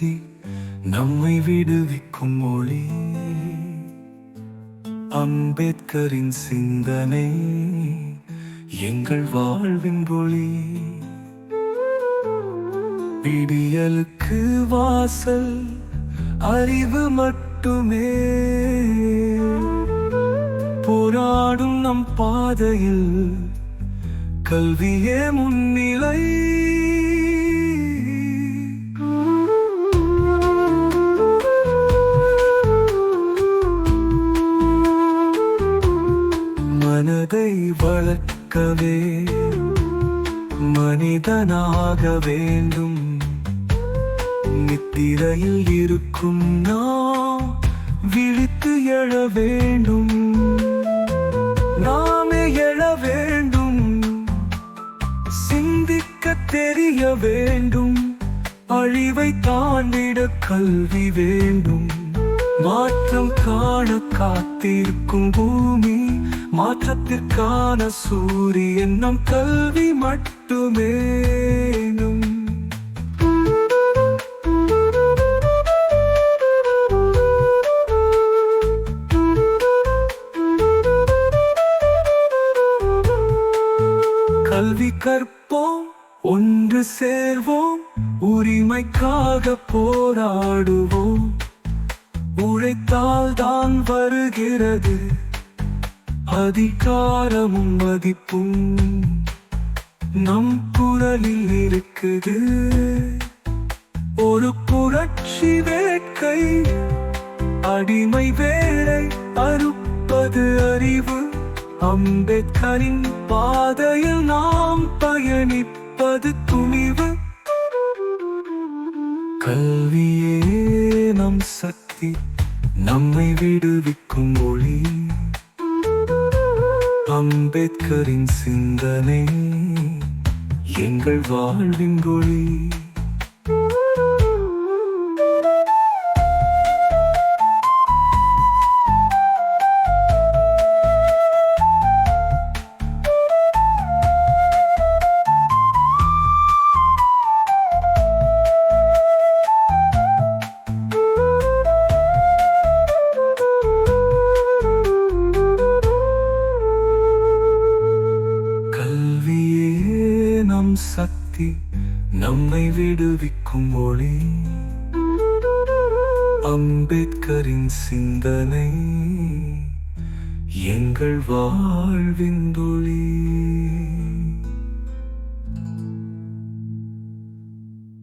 கல்வியே நம்மை விடுவிக்கும் மொழி. அம்பேத்கரின் சிந்தனை எங்கள் வாழ்வின் ஒளி. விடியலுக்கு வாசல் அறிவு மட்டுமே. போராடும் நம் பாதையில் கல்வியே முன்னிலை. மனதை வளர்க்கவே மனிதனாக வேண்டும். நித்திரையில் இருக்கும் நாம் விழித்து எழ வேண்டும். நாமே எழ வேண்டும். சிந்திக்க தெரிய வேண்டும். அழிவை தாண்டிட கல்வி வேண்டும். மாற்றம் காண காத்திருக்கும் பூமி மாற்றத்திற்கான சூரியன் நம் கல்வி மட்டுமேனும் கல்வி கற்போம் ஒன்று சேர்வோம் உரிமைக்காக போராடுவோம். உழைத்தால் தான் வருகிறது. அதிகாரமும் மதிப்பும் நம் குரலில் இருக்குது. ஒரு புரட்சி வேட்கை அடிமை வேலை அறுப்பது அறிவு. அம்பேத்கரின் பாதையில் நாம் பயணிப்பது துணிவு. கல்வியே நம் சக்தி. நம்மை விடுவிக்கும் ஒளி அம்பேத்கரின் சிந்தனை எங்கள் வாழ்வின் ஒளி. நம் சக்தி நம்மை விடுவிக்கும் ஒளி. அம்பேத்கரின் சிந்தனை எங்கள் வாழ்வின் தொழில்